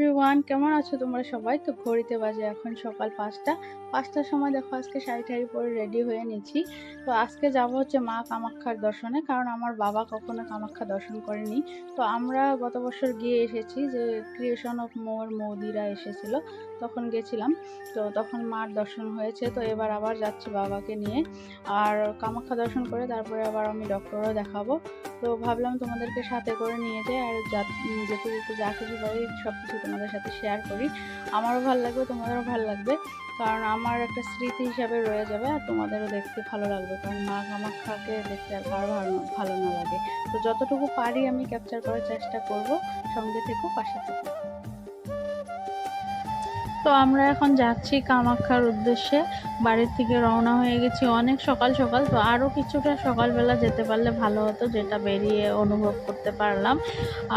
Everyone কেমন আছো তোমরা সবাই? তো ঘড়িতে বাজে এখন সকাল পাঁচটা। পাঁচটার সময় দেখো আজকে শাড়ি টাড়ি পরে রেডি হয়ে নিচ্ছি তো আজকে যাব হচ্ছে মা কামাক্ষার দর্শনে, কারণ আমার বাবা কখনো কামাক্ষা দর্শন করেনি। তো আমরা গত বছর গিয়ে এসেছি যে ক্রিয়েশন অফ মোর মৌদিরা এসেছিল, তখন গেছিলাম। তো তখন মার দর্শন হয়েছে, তো এবার আবার যাচ্ছি বাবাকে নিয়ে। আর কামাক্ষা দর্শন করে তারপরে আবার আমি ডক্টরও দেখাবো। তো ভাবলাম তোমাদেরকে সাথে করে নিয়ে যাই আর যা যেতে যা কিছু পারি সব কিছু তোমাদের সাথে শেয়ার করি। আমারও ভালো লাগবে, তোমাদেরও ভালো লাগবে। কারণ আমার একটা স্মৃতি হিসাবে রয়ে যাবে আর তোমাদেরও দেখতে ভালো লাগবে। কারণ মা কামাক্ষাকে দেখতে আর কারও ভালো ভালো না লাগে। তো যতটুকু পারি আমি ক্যাপচার করার চেষ্টা করব। সঙ্গে থেকেও পাশে থেকো। তো আমরা এখন যাচ্ছি কামাখ্যার উদ্দেশ্যে। বাড়ির থেকে রওনা হয়ে গেছি অনেক সকাল সকাল। তো আরও কিছুটা সকালবেলা যেতে পারলে ভালো হতো, যেটা বেরিয়ে অনুভব করতে পারলাম।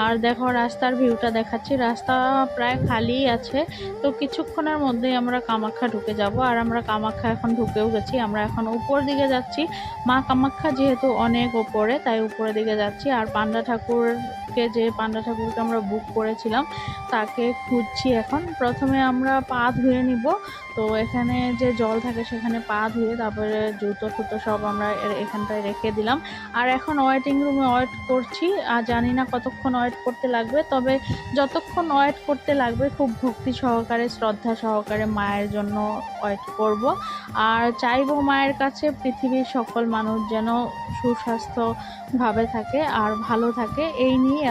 আর দেখো, রাস্তার ভিউটা দেখাচ্ছি। রাস্তা প্রায় খালি আছে। তো কিছুক্ষণের মধ্যেই আমরা কামাখ্যা ঢুকে যাব। আর আমরা কামাখ্যা এখন ঢুকেও গেছি। আমরা এখন উপর দিকে যাচ্ছি। মা কামাখ্যা যেহেতু অনেক ওপরে, তাই উপরের দিকে যাচ্ছি। আর পান্ডা ঠাকুরকে, যে পান্ডা ঠাকুরকে আমরা বুক করেছিলাম, তাকে খুঁজছি এখন। প্রথমে আমরা পা ধুয়ে নিব। তো এখানে যে জল থাকে সেখানে পা ধুয়ে তারপরে জুতো ফুতো সব আমরা এখানটায় রেখে দিলাম। আর এখন ওয়েটিং রুমে ওয়েট করছি। আর জানি না কতক্ষণ ওয়েট করতে লাগবে। তবে যতক্ষণ ওয়েট করতে লাগবে খুব ভক্তি সহকারে, শ্রদ্ধা সহকারে মায়ের জন্য ওয়েট করব। আর চাইব মায়ের কাছে পৃথিবীর সকল মানুষ যেন সুস্বাস্থ্যভাবে থাকে আর ভালো থাকে। এই নিয়ে